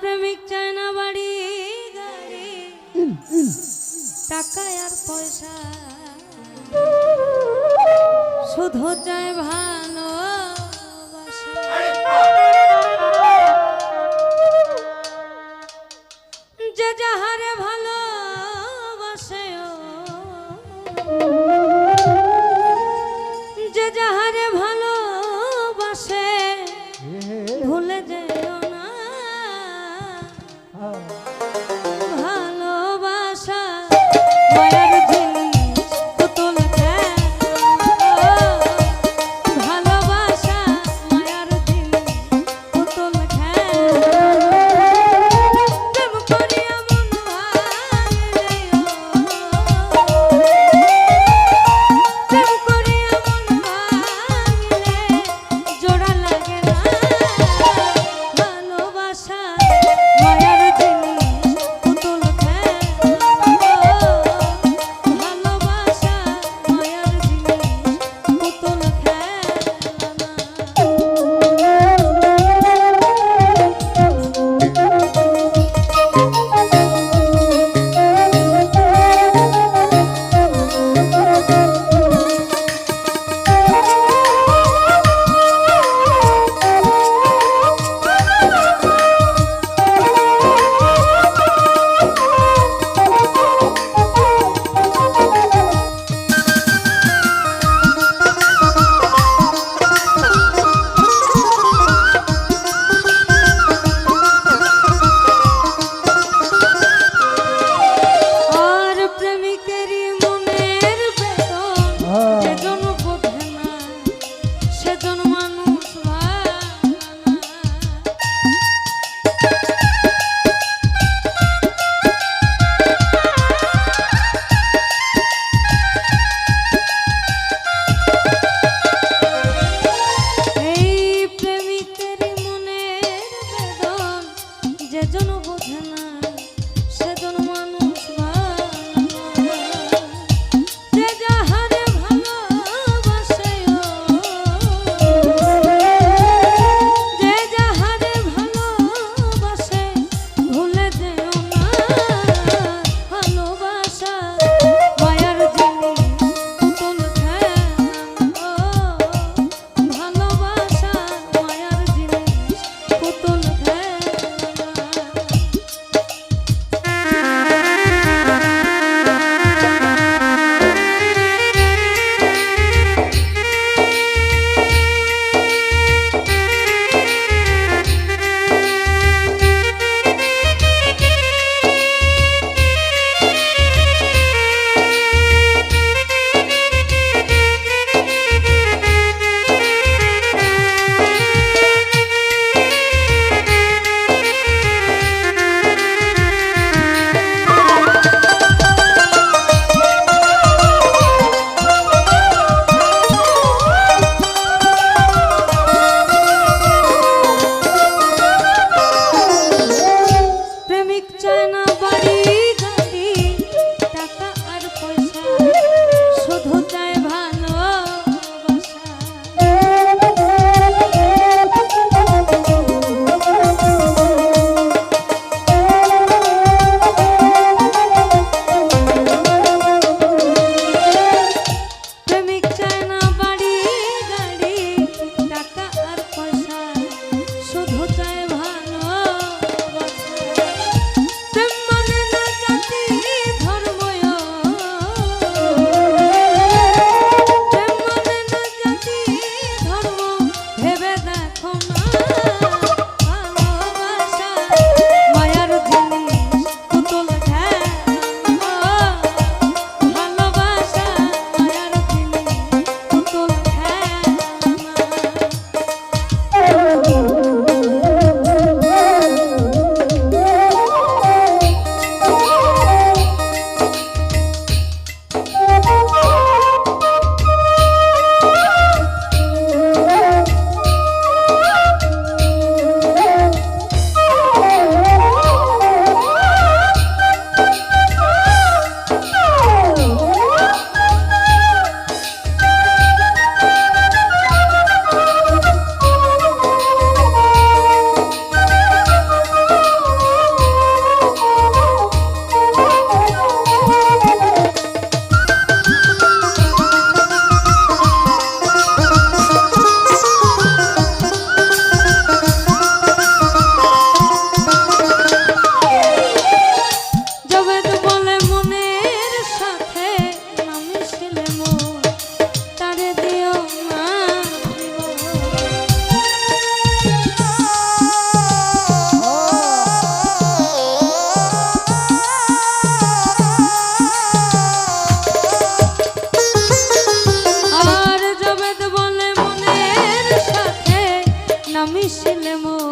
প্রেমিক চায় না বাড়ি গাড়ি। টাকা আর পয়সা। শুধু চায় ভালো যে যাহারে ভালোবাসে যে যাহারে মায়া মিশলে মোর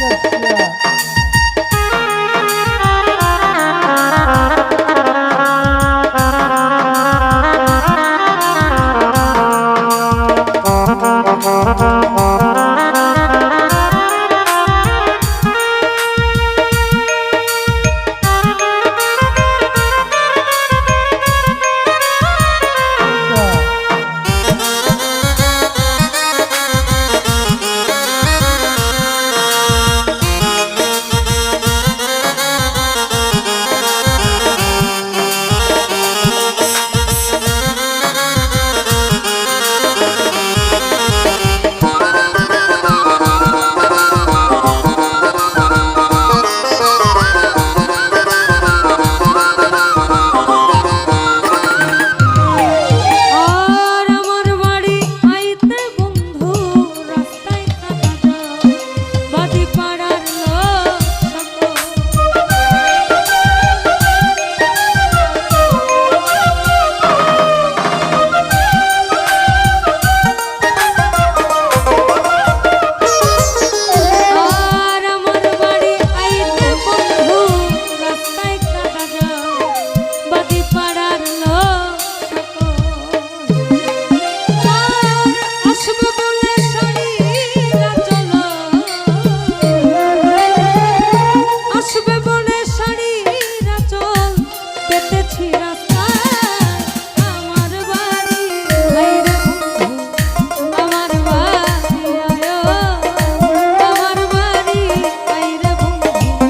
这是